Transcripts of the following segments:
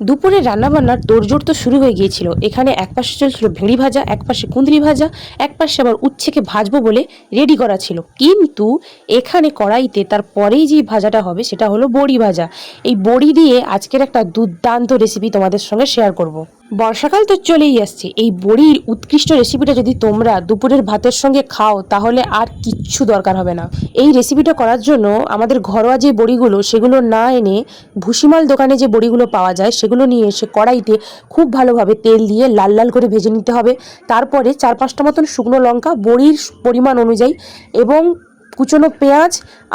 দুপুরে রান্নাবান্নার তোড়জোড় তো শুরু হয়ে গিয়েছিল। এখানে এক পাশে চলছিল ভেড়ি ভাজা এক পাশে কুঁদরি ভাজা এক পাশে আবার উচ্ছেকে ভাজবো বলে রেডি করা ছিল। কিন্তু এখানে কড়াইতে তার পরেই যে ভাজাটা হবে সেটা হলো বড়ি ভাজা। এই বড়ি দিয়ে আজকের একটা দুর্দান্ত রেসিপি তোমাদের সঙ্গে শেয়ার করব। বর্ষাকাল তো চলেই আসছে। এই বড়ির উৎকৃষ্ট রেসিপিটা যদি তোমরা দুপুরের ভাতের সঙ্গে খাও, তাহলে আর কিচ্ছু দরকার হবে না। এই রেসিপিটা করার জন্য আমাদের ঘরোয়া যে বড়িগুলো, সেগুলো না এনে ভুসিমাল দোকানে যে বড়িগুলো পাওয়া যায়, সেগুলো নিয়ে এসে কড়াইতে খুব ভালোভাবে তেল দিয়ে লাল লাল করে ভেজে নিতে হবে। তারপরে চার পাঁচটা মতন শুকনো লঙ্কা বড়ির পরিমাণ অনুযায়ী এবং কুচনো পেঁয়াজ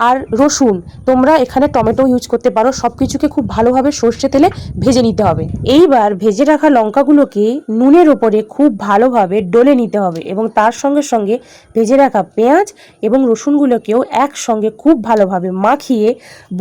আর রসুন তোমরা এখানে টমেটো ইউজ করতে পারো। সব কিছুকে খুব ভালোভাবে সর্ষে তেলে ভেজে নিতে হবে। এইবার ভেজে রাখা লঙ্কাগুলোকে নুনের ওপরে খুব ভালোভাবে ডলে নিতে হবে এবং তার সঙ্গে সঙ্গে ভেজে রাখা পেঁয়াজ এবং রসুনগুলোকেও একসঙ্গে খুব ভালোভাবে মাখিয়ে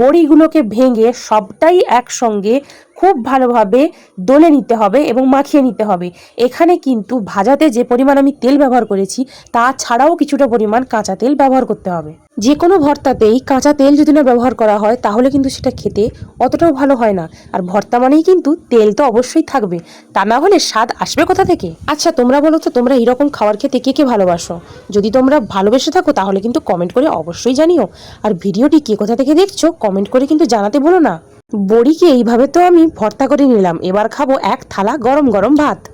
বড়িগুলোকে ভেঙে সবটাই একসঙ্গে খুব ভালোভাবে দলে নিতে হবে এবং মাখিয়ে নিতে হবে। এখানে কিন্তু ভাজাতে যে পরিমাণ আমি তেল ব্যবহার করেছি, তা ছাড়াও কিছুটা পরিমাণ কাঁচা তেল ব্যবহার করতে হবে। যে কোনো ভর্তাতেই কাঁচা তেল যদি না ব্যবহার করা হয়, তাহলে কিন্তু সেটা খেতে অতটাও ভালো হয় না। আর ভর্তা মানেই কিন্তু তেল তো অবশ্যই থাকবে। তা না হলে স্বাদ আসবে কোথা থেকে? আচ্ছা তোমরা বলো তো, তোমরা এইরকম খাবার খেতে কে কে ভালোবাসো? যদি তোমরা ভালোবেসে থাকো, তাহলে কিন্তু কমেন্ট করে অবশ্যই জানিও। আর ভিডিওটি কে কোথা থেকে দেখছ কমেন্ট করে কিন্তু জানাতে বলো না। বড়িকে এইভাবে তো আমি ভর্তা করে নিলাম। এবার খাব এক থালা গরম গরম ভাত।